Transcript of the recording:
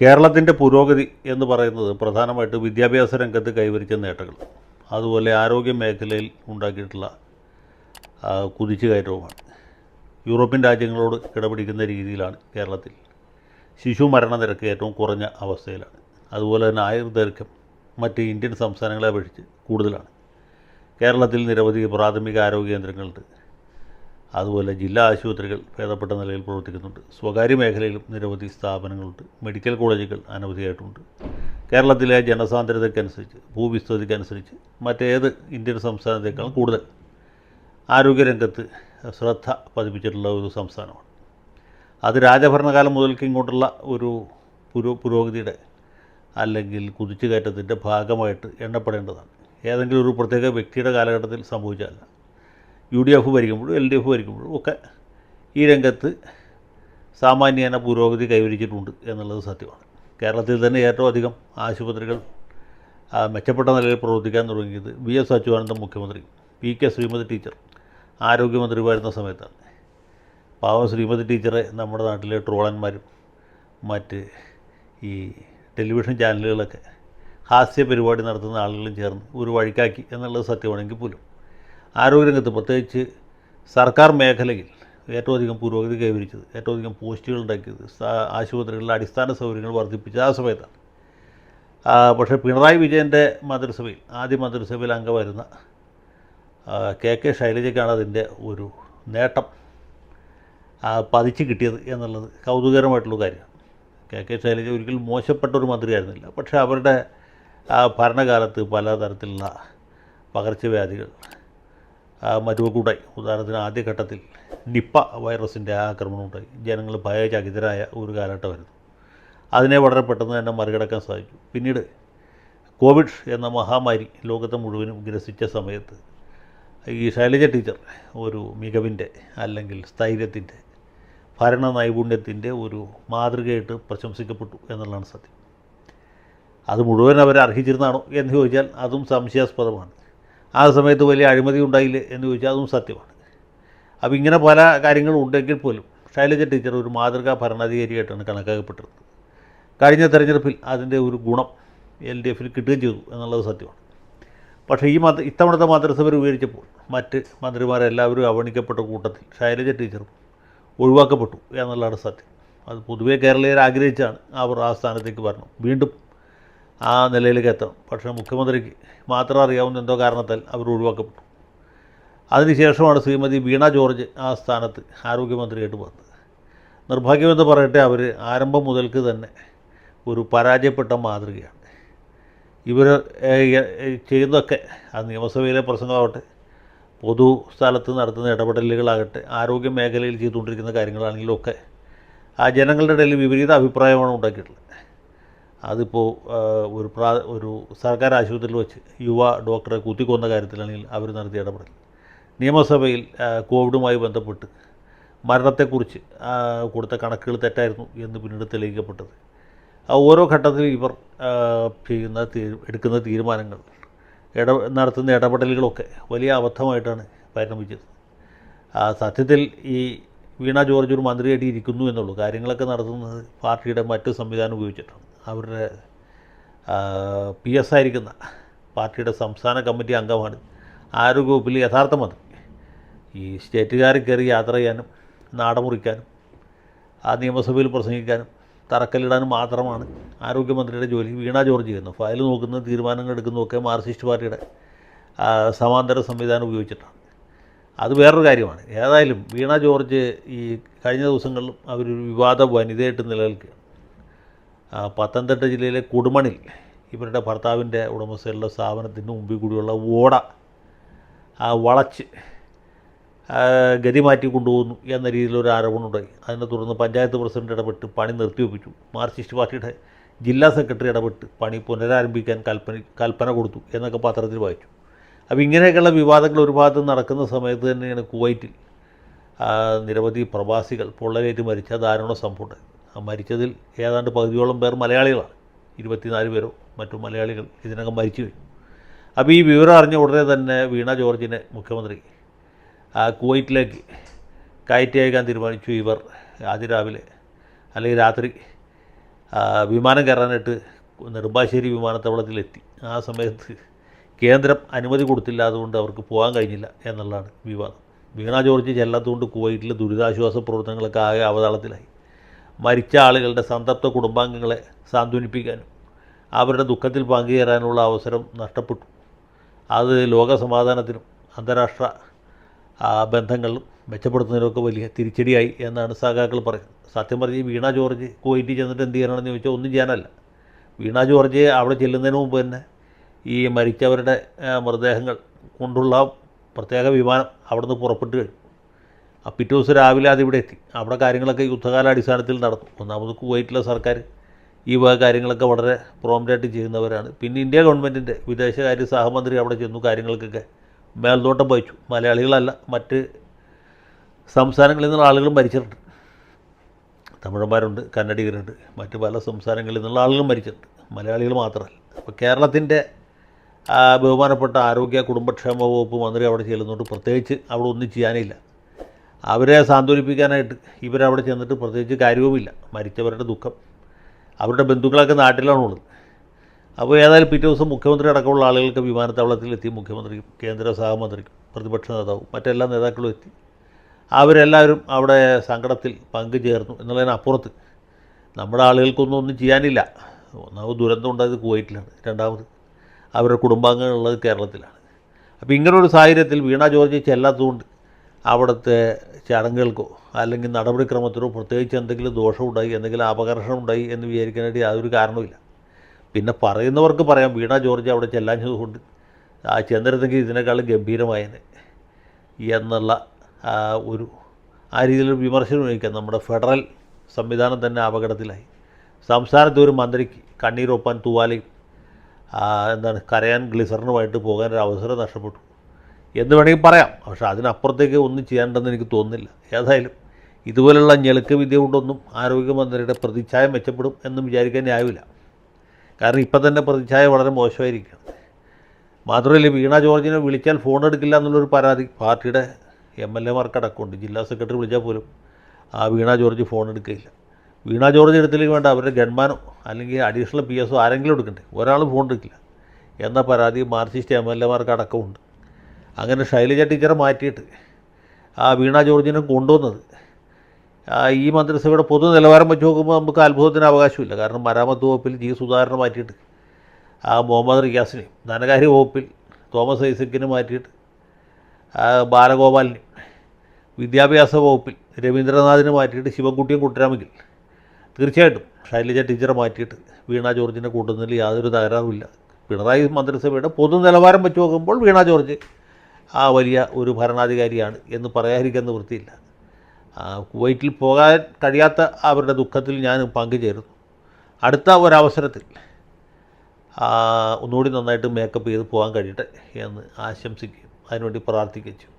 കേരളത്തിന്റെ പുരോഗതി എന്ന് പറയുന്നത് പ്രധാനമായിട്ട് വിദ്യാഭ്യാസ രംഗത്ത് കൈവരിച്ച നേട്ടങ്ങൾ. അതുപോലെ ആരോഗ്യ മേഖലയിൽ ഉണ്ടാക്കിയിട്ടുള്ള കുതിച്ചു കുതിച്ചുകയറ്റവുമാണ് യൂറോപ്യൻ രാജ്യങ്ങളോട് കിടപിടിക്കുന്ന രീതിയിലാണ് കേരളത്തിൽ ശിശു മരണനിരക്ക് ഏറ്റവും കുറഞ്ഞ അവസ്ഥയിലാണ്. അതുപോലെ തന്നെ ആയുർദൈർഘ്യം മറ്റ് ഇന്ത്യൻ സംസ്ഥാനങ്ങളെ അപേക്ഷിച്ച് കൂടുതലാണ്. കേരളത്തിൽ നിരവധി പ്രാഥമിക ആരോഗ്യ കേന്ദ്രങ്ങളുണ്ട്. അതുപോലെ ജില്ലാ ആശുപത്രികൾ ഭേദപ്പെട്ട നിലയിൽ പ്രവർത്തിക്കുന്നുണ്ട്. സ്വകാര്യ മേഖലയിലും നിരവധി സ്ഥാപനങ്ങളുണ്ട്. മെഡിക്കൽ കോളേജുകൾ അനവധിയായിട്ടുണ്ട്. കേരളത്തിലെ ജനസാന്ദ്രതയ്ക്കനുസരിച്ച് ഭൂവിസ്തൃതിക്കനുസരിച്ച് മറ്റേത് ഇന്ത്യൻ സംസ്ഥാനത്തേക്കാൾ കൂടുതൽ ആരോഗ്യരംഗത്ത് ശ്രദ്ധ പതിപ്പിച്ചിട്ടുള്ള ഒരു സംസ്ഥാനമാണ്. അത് രാജഭരണകാലം മുതൽക്ക് ഇങ്ങോട്ടുള്ള ഒരു പുരോ പുരോഗതിയുടെ അല്ലെങ്കിൽ കുതിച്ചുകയറ്റത്തിന്റെ ഭാഗമായിട്ട് എണ്ണപ്പെടേണ്ടതാണ്. ഏതെങ്കിലും ഒരു പ്രത്യേക വ്യക്തിയുടെ കാലഘട്ടത്തിൽ സംഭവിച്ചതല്ല യു ഡി എഫ് ഭരിക്കുമ്പോഴും എൽ ഡി എഫ് ഭരിക്കുമ്പോഴും ഒക്കെ ഈ രംഗത്ത് സാമാന്യേന പുരോഗതി കൈവരിച്ചിട്ടുണ്ട് എന്നുള്ളത് സത്യമാണ്. കേരളത്തിൽ തന്നെ ഏറ്റവും അധികം ആശുപത്രികൾ മെച്ചപ്പെട്ട നിലയിൽ പ്രവർത്തിക്കാൻ തുടങ്ങിയത് വി എസ് അച്യുതാനന്ദൻ മുഖ്യമന്ത്രി പി കെ ശ്രീമതി ടീച്ചർ ആരോഗ്യമന്ത്രി വരുന്ന സമയത്താണ്. പാവം ശ്രീമതി ടീച്ചറെ നമ്മുടെ നാട്ടിലെ ട്രോളന്മാരും മറ്റ് ഈ ടെലിവിഷൻ ചാനലുകളൊക്കെ ഹാസ്യ പരിപാടി നടത്തുന്ന ആളുകളും ചേർന്ന് ഒരു വഴിക്കാക്കി എന്നുള്ളത് സത്യമാണെങ്കിൽ പോലും ആരോഗ്യരംഗത്ത് പ്രത്യേകിച്ച് സർക്കാർ മേഖലയിൽ ഏറ്റവും അധികം പുരോഗതി കൈവരിച്ചത് ഏറ്റവും അധികം പോസ്റ്റുകൾ ഉണ്ടാക്കിയത് ആശുപത്രികളിലെ അടിസ്ഥാന സൗകര്യങ്ങൾ വർദ്ധിപ്പിച്ചത് ആ സമയത്താണ്. പക്ഷേ പിണറായി വിജയന്റെ മന്ത്രിസഭയിൽ ആദ്യ മന്ത്രിസഭയിൽ അംഗമായിരുന്ന കെ കെ ശൈലജയ്ക്കാണ് അതിന്റെ ഒരു നേട്ടം പതിച്ചു കിട്ടിയത് എന്നുള്ളത് കൗതുകരമായിട്ടുള്ള കാര്യമാണ്. കെ കെ ശൈലജ ഒരിക്കലും മോശപ്പെട്ട ഒരു മന്ത്രിയായിരുന്നില്ല. പക്ഷേ അവരുടെ ഭരണകാലത്ത് പലതരത്തിലുള്ള പകർച്ചവ്യാധികൾ ആ, മരുവക്കൂടായി ഉദാഹരണത്തിന് ആദ്യഘട്ടത്തിൽ നിപ്പ വൈറസിന്റെ ആക്രമണം ഉണ്ടായി. ജനങ്ങൾ ഭയചകിതരായ ഒരു കാലഘട്ടമായിരുന്നു. അതിനെ വളരെ പെട്ടെന്ന് തന്നെ മറികടക്കാൻ സാധിച്ചു. പിന്നീട് കോവിഡ് എന്ന മഹാമാരി ലോകത്തെ മുഴുവനും ഗ്രസിച്ച സമയത്ത് ഈ ശൈലജ ടീച്ചർ ഒരു മികവിന്റെ അല്ലെങ്കിൽ സ്ഥൈര്യത്തിന്റെ ഭരണ നൈപുണ്യത്തിന്റെ ഒരു മാതൃകയായിട്ട് പ്രശംസിക്കപ്പെട്ടു എന്നുള്ളതാണ് സത്യം. അത് മുഴുവൻ അവർ എന്ന് ചോദിച്ചാൽ അതും സംശയാസ്പദമാണ്. ആ സമയത്ത് വലിയ അഴിമതി ഉണ്ടായില്ലേ എന്ന് ചോദിച്ചാൽ അതും സത്യമാണ്. അപ്പോൾ ഇങ്ങനെ പല കാര്യങ്ങളും ഉണ്ടെങ്കിൽ പോലും ശൈലജ ടീച്ചർ ഒരു മാതൃകാ ഭരണാധികാരിയായിട്ടാണ് കണക്കാക്കപ്പെട്ടത്. കഴിഞ്ഞ തെരഞ്ഞെടുപ്പിൽ അതിന്റെ ഒരു ഗുണം എൽ ഡി എഫിൽ കിട്ടുകയും ചെയ്തു എന്നുള്ളത് സത്യമാണ്. പക്ഷേ ഈ മന്ത്രി ഇത്തവണത്തെ മന്ത്രിസഭ ഉപയോഗിച്ചപ്പോൾ മറ്റ് മന്ത്രിമാരെല്ലാവരും അവഗണിക്കപ്പെട്ട കൂട്ടത്തിൽ ശൈലജ ടീച്ചറും ഒഴിവാക്കപ്പെട്ടു എന്നുള്ളതാണ് സത്യം. അത് പൊതുവേ കേരളീയർ ആഗ്രഹിച്ചാണ് അവർ ആ സ്ഥാനത്തേക്ക് വരണം. വീണ്ടും ആ നിലയിലേക്ക് എത്തണം പക്ഷേ മുഖ്യമന്ത്രിക്ക് മാത്രം അറിയാവുന്ന എന്തോ കാരണത്താൽ അവർ ഒഴിവാക്കപ്പെട്ടു. അതിനുശേഷമാണ് ശ്രീമതി വീണ ജോർജ് ആ സ്ഥാനത്ത് ആരോഗ്യമന്ത്രിയായിട്ട് വന്നത്. നിർഭാഗ്യമെന്ന് പറയട്ടെ അവർ ആരംഭം മുതൽക്ക് തന്നെ ഒരു പരാജയപ്പെട്ട മാതൃകയാണ്. ഇവർ ചെയ്യുന്നതൊക്കെ അത് നിയമസഭയിലെ പ്രസംഗമാവട്ടെ പൊതു സ്ഥലത്ത് നടത്തുന്ന ഇടപെടലുകളാകട്ടെ ആരോഗ്യ മേഖലയിൽ ചെയ്തുകൊണ്ടിരിക്കുന്ന കാര്യങ്ങളാണെങ്കിലും ഒക്കെ ആ ജനങ്ങളുടെ ഇടയിൽ വിപരീത അഭിപ്രായമാണ് ഉണ്ടാക്കിയിട്ടുള്ളത്. അതിപ്പോൾ ഒരു പ്രാ ഒരു സർക്കാർ ആശുപത്രിയിൽ വെച്ച് യുവ ഡോക്ടറെ കുത്തിക്കൊന്ന കാര്യത്തിലാണെങ്കിൽ അവർ നടത്തിയ ഇടപെടൽ. നിയമസഭയിൽ കോവിഡുമായി ബന്ധപ്പെട്ട് മരണത്തെക്കുറിച്ച് കൊടുത്ത കണക്കുകൾ തെറ്റായിരുന്നു എന്ന് പിന്നീട് തെളിയിക്കപ്പെട്ടത്. ഓരോ ഘട്ടത്തിലും ഇവർ ചെയ്യുന്ന എടുക്കുന്ന തീരുമാനങ്ങൾ ഇട നടത്തുന്ന ഇടപെടലുകളൊക്കെ വലിയ അബദ്ധമായിട്ടാണ് പരിണമിച്ചത്. സത്യത്തിൽ ഈ വീണ ജോർജ് ഒരു മന്ത്രിയായിട്ട് ഇരിക്കുന്നു എന്നുള്ളൂ. കാര്യങ്ങളൊക്കെ നടത്തുന്നത് പാർട്ടിയുടെ മറ്റു സംവിധാനം ഉപയോഗിച്ചിട്ടാണ്. അവരുടെ പി എസ് ആയിരിക്കുന്ന പാർട്ടിയുടെ സംസ്ഥാന കമ്മിറ്റി അംഗമാണ് ആരോഗ്യവകുപ്പിൽ യഥാർത്ഥ മന്ത്രി. ഈ സ്റ്റേറ്റുകാരിൽ കയറി യാത്ര ചെയ്യാനും നാടമുറിക്കാനും ആ നിയമസഭയിൽ പ്രസംഗിക്കാനും തറക്കല്ലിടാനും മാത്രമാണ് ആരോഗ്യമന്ത്രിയുടെ ജോലി. വീണ ജോർജ് ചെയ്യുന്നത് ഫയൽ നോക്കുന്ന തീരുമാനങ്ങൾ എടുക്കുന്നതൊക്കെ മാർക്സിസ്റ്റ് പാർട്ടിയുടെ സമാന്തര സംവിധാനം ഉപയോഗിച്ചിട്ടാണ്. അത് വേറൊരു കാര്യമാണ്. ഏതായാലും വീണ ജോർജ് ഈ കഴിഞ്ഞ ദിവസങ്ങളിലും അവരൊരു വിവാദ വനിതയായിട്ട് നിലനിൽക്കുകയാണ്. ആ, പത്തനംതിട്ട ജില്ലയിലെ കുടുമണിൽ ഇവരുടെ ഭർത്താവിന്റെ ഉടമസ്ഥയിലുള്ള സ്ഥാപനത്തിന് മുമ്പിൽ കൂടിയുള്ള ഓട വളച്ച് ഗതി മാറ്റി കൊണ്ടുപോകുന്നു എന്ന രീതിയിലൊരു ആരോപണം ഉണ്ടായി. അതിനെ തുടർന്ന് പഞ്ചായത്ത് പ്രസിഡന്റ് ഇടപെട്ട് പണി നിർത്തിവെപ്പിച്ചു. മാർക്സിസ്റ്റ് പാർട്ടിയുടെ ജില്ലാ സെക്രട്ടറി ഇടപെട്ട് പണി പുനരാരംഭിക്കാൻ കൽപ്പന കൽപ്പന കൊടുത്തു എന്നൊക്കെ പത്രത്തിൽ വായിച്ചു. അപ്പോൾ ഇങ്ങനെയൊക്കെയുള്ള വിവാദങ്ങൾ ഒരു ഭാഗത്ത് നടക്കുന്ന സമയത്ത് തന്നെയാണ് കുവൈറ്റിൽ നിരവധി പ്രവാസികൾ പൊള്ളലേറ്റ് മരിച്ച ദാരുണ സംഭവം ആ മരിച്ചതിൽ ഏതാണ്ട് പകുതിയോളം പേർ മലയാളികളാണ്. ഇരുപത്തിനാല് പേരോ മറ്റു മലയാളികൾ ഇതിനകം മരിച്ചു കഴിഞ്ഞു അപ്പോൾ ഈ വിവരം അറിഞ്ഞ ഉടനെ തന്നെ വീണ ജോർജിനെ മുഖ്യമന്ത്രി കുവൈറ്റിലേക്ക് കയറ്റി അയക്കാൻ തീരുമാനിച്ചു ഇവർ ആദ്യ രാവിലെ. അല്ലെങ്കിൽ രാത്രി വിമാനം കയറാനായിട്ട് നെടുമ്പാശ്ശേരി വിമാനത്താവളത്തിലെത്തി. ആ സമയത്ത് കേന്ദ്രം അനുമതി കൊടുത്തില്ല. അതുകൊണ്ട് അവർക്ക് പോകാൻ കഴിഞ്ഞില്ല എന്നുള്ളതാണ് വിവാദം. വീണ ജോർജ് ചെല്ലാത്തതുകൊണ്ട് കുവൈറ്റിലെ ദുരിതാശ്വാസ പ്രവർത്തനങ്ങളൊക്കെ ആകെ അവതാളത്തിലായി. മരിച്ച ആളുകളുടെ സന്തപ്ത കുടുംബാംഗങ്ങളെ സാന്ത്വനിപ്പിക്കാനും അവരുടെ ദുഃഖത്തിൽ പങ്കുചേരാനുള്ള അവസരം നഷ്ടപ്പെട്ടു. അത് ലോകസമാധാനത്തിനും അന്താരാഷ്ട്ര ബന്ധങ്ങൾ മെച്ചപ്പെടുത്തുന്നതിനൊക്കെ വലിയ തിരിച്ചടിയായി എന്നാണ് സഖാക്കൾ പറയുന്നത്. സത്യം പറഞ്ഞ് വീണ ജോർജ് കുവൈറ്റിൽ ചെന്നിട്ട് എന്ത് ചെയ്യണമെന്ന് ചോദിച്ചാൽ ഒന്നും ചെയ്യാനല്ല. വീണ ജോർജ് അവിടെ ചെല്ലുന്നതിന് മുമ്പ് തന്നെ ഈ മരിച്ചവരുടെ മൃതദേഹങ്ങൾ കൊണ്ടുള്ള പ്രത്യേക വിമാനം അവിടുന്ന് പുറപ്പെട്ട് കഴിഞ്ഞു. പിറ്റേ ദിവസം രാവിലെ അതിവിടെ എത്തി. അവിടെ കാര്യങ്ങളൊക്കെ യുദ്ധകാലാടിസ്ഥാനത്തിൽ നടന്നു. ഒന്നാമത് കുവൈറ്റിലെ സർക്കാർ ഈ വക കാര്യങ്ങളൊക്കെ വളരെ പ്രോംപ്റ്റായിട്ട് ചെയ്യുന്നവരാണ്. പിന്നെ ഇന്ത്യ ഗവൺമെന്റിന്റെ വിദേശകാര്യ സഹമന്ത്രി അവിടെ ചെന്നു കാര്യങ്ങൾക്കൊക്കെ മേൽനോട്ടം വഹിച്ചു. മലയാളികളല്ല മറ്റ് സംസ്ഥാനങ്ങളിൽ നിന്നുള്ള ആളുകൾ മരിച്ചിട്ടുണ്ട്. തമിഴന്മാരുണ്ട് കന്നഡികരുണ്ട് മറ്റ് പല സംസ്ഥാനങ്ങളിൽ നിന്നുള്ള ആളുകൾ മരിച്ചിട്ടുണ്ട്. മലയാളികൾ മാത്രമല്ല. അപ്പോൾ കേരളത്തിന്റെ ബഹുമാനപ്പെട്ട ആരോഗ്യ കുടുംബക്ഷേമ വകുപ്പ് മന്ത്രി അവിടെ ചെല്ലുന്നുണ്ട് പ്രത്യേകിച്ച് അവിടെ ഒന്നും ചെയ്യാനില്ല. അവരെ സാന്ത്വനിപ്പിക്കാനായിട്ട് ഇവരവിടെ ചെന്നിട്ട് പ്രത്യേകിച്ച് കാര്യവുമില്ല. മരിച്ചവരുടെ ദുഃഖം. അവരുടെ ബന്ധുക്കളൊക്കെ നാട്ടിലാണുള്ളത് അപ്പോൾ ഏതായാലും പിറ്റേ ദിവസം മുഖ്യമന്ത്രി അടക്കമുള്ള ആളുകൾക്ക് വിമാനത്താവളത്തിലെത്തി മുഖ്യമന്ത്രിക്കും കേന്ദ്ര സഹമന്ത്രിക്കും പ്രതിപക്ഷ നേതാവും മറ്റെല്ലാ നേതാക്കളും എത്തി. അവരെല്ലാവരും അവിടെ സങ്കടത്തിൽ പങ്കുചേർന്നു എന്നുള്ളതിനപ്പുറത്ത് നമ്മുടെ ആളുകൾക്കൊന്നും ഒന്നും ചെയ്യാനില്ല. ഒന്നാമത് ദുരന്തം ഉണ്ടായത് കുവൈറ്റിലാണ്. രണ്ടാമത് അവരുടെ കുടുംബാംഗങ്ങളുള്ളത് കേരളത്തിലാണ്. അപ്പോൾ ഇങ്ങനൊരു സാഹചര്യത്തിൽ വീണ ജോർജ് ചെല്ലാത്തതുകൊണ്ട് അവിടുത്തെ ചടങ്ങുകൾക്കോ അല്ലെങ്കിൽ നടപടിക്രമത്തിനോ പ്രത്യേകിച്ച് എന്തെങ്കിലും ദോഷമുണ്ടായി എന്തെങ്കിലും അപകർഷണം ഉണ്ടായി എന്ന് വിചാരിക്കാനായിട്ട് യാതൊരു കാരണവുമില്ല. പിന്നെ പറയുന്നവർക്ക് പറയാം വീണ ജോർജ് അവിടെ ചെല്ലാഞ്ഞതുകൊണ്ട് ആ ചെന്നിരുന്നെങ്കിൽ ഇതിനേക്കാളും ഗംഭീരമായത് എന്നുള്ള ഒരു ആ രീതിയിലൊരു വിമർശനം ഉന്നയിക്കാം. നമ്മുടെ ഫെഡറൽ സംവിധാനം തന്നെ അപകടത്തിലായി. സംസ്ഥാനത്തെ ഒരു മന്ത്രിക്ക് കണ്ണീരൊപ്പാൻ തൂവാലയും എന്താണ് കരയാൻ ഗ്ലിസറിനുമായിട്ട് പോകാൻ ഒരു അവസരം നഷ്ടപ്പെട്ടു. എന്ന് വേണമെങ്കിൽ പറയാം. പക്ഷേ അതിനപ്പുറത്തേക്ക് ഒന്നും ചെയ്യാനുണ്ടെന്ന് എനിക്ക് തോന്നുന്നില്ല. ഏതായാലും ഇതുപോലുള്ള ഞെളുക്ക് വിദ്യ കൊണ്ടൊന്നും ആരോഗ്യമന്ത്രിയുടെ പ്രതിച്ഛായ മെച്ചപ്പെടും എന്നും വിചാരിക്കാൻ ന്യായമില്ല. കാരണം ഇപ്പം തന്നെ പ്രതിച്ഛായ വളരെ മോശമായിരിക്കുകയാണ്. മാത്രമല്ല വീണ ജോർജിനെ വിളിച്ചാൽ ഫോൺ എടുക്കില്ല എന്നുള്ളൊരു പരാതി പാർട്ടിയുടെ എം എൽ എമാർക്കടക്കമുണ്ട് ജില്ലാ സെക്രട്ടറി വിളിച്ചാൽ പോലും ആ വീണ ജോർജ് ഫോൺ എടുക്കുകയില്ല. വീണ ജോർജ് എടുത്തില്ലെങ്കിൽ വേണ്ട അവരുടെ ഗൺമാനോ അല്ലെങ്കിൽ അഡീഷണൽ പി എസോ ആരെങ്കിലും എടുക്കണ്ടേ? ഒരാൾ ഫോൺ എടുക്കില്ല. എന്ന പരാതി മാർക്സിസ്റ്റ് എം എൽ എമാർക്ക് അടക്കമുണ്ട്. അങ്ങനെ ശൈലജ ടീച്ചറെ മാറ്റിയിട്ട് ആ വീണ ജോർജിനെ കൊണ്ടുവന്നത്. ഈ മന്ത്രിസഭയുടെ പൊതു നിലവാരം വെച്ച് നോക്കുമ്പോൾ നമുക്ക് അത്ഭുതത്തിന് അവകാശമില്ല. കാരണം മരാമത്ത് വകുപ്പിൽ ജി സുധാകരനെ മാറ്റിയിട്ട് ആ മുഹമ്മദ് റിയാസിനെയും ധനകാര്യ വകുപ്പിൽ തോമസ് ഐസക്കിനെ മാറ്റിയിട്ട് ബാലഗോപാലിനെയും വിദ്യാഭ്യാസ വകുപ്പിൽ രവീന്ദ്രനാഥിനെ മാറ്റിയിട്ട് ശിവൻകുട്ടിയും കുട്ടരാമെങ്കിൽ. തീർച്ചയായിട്ടും ശൈലജ ടീച്ചറെ മാറ്റിയിട്ട് വീണ ജോർജിനെ കൂട്ടുന്നതിൽ യാതൊരു തകരാറുമില്ല. പിണറായി മന്ത്രിസഭയുടെ പൊതു നിലവാരം വെച്ച് നോക്കുമ്പോൾ വീണ ജോർജ് ആ വലിയ ഒരു ഭരണാധികാരിയാണ് എന്ന് പറയാതിരിക്കുന്ന വൃത്തിയില്ല. കുവൈറ്റിൽ പോകാൻ കഴിയാത്ത അവരുടെ ദുഃഖത്തിൽ ഞാൻ പങ്കുചേരുന്നു. അടുത്ത ഒരവസരത്തിൽ ഒന്നുകൂടി നന്നായിട്ട് മേക്കപ്പ് ചെയ്ത് പോകാൻ കഴിയട്ടെ എന്ന് ആശംസിക്കുകയും അതിനുവേണ്ടി പ്രാർത്ഥിക്കുകയും ചെയ്യും.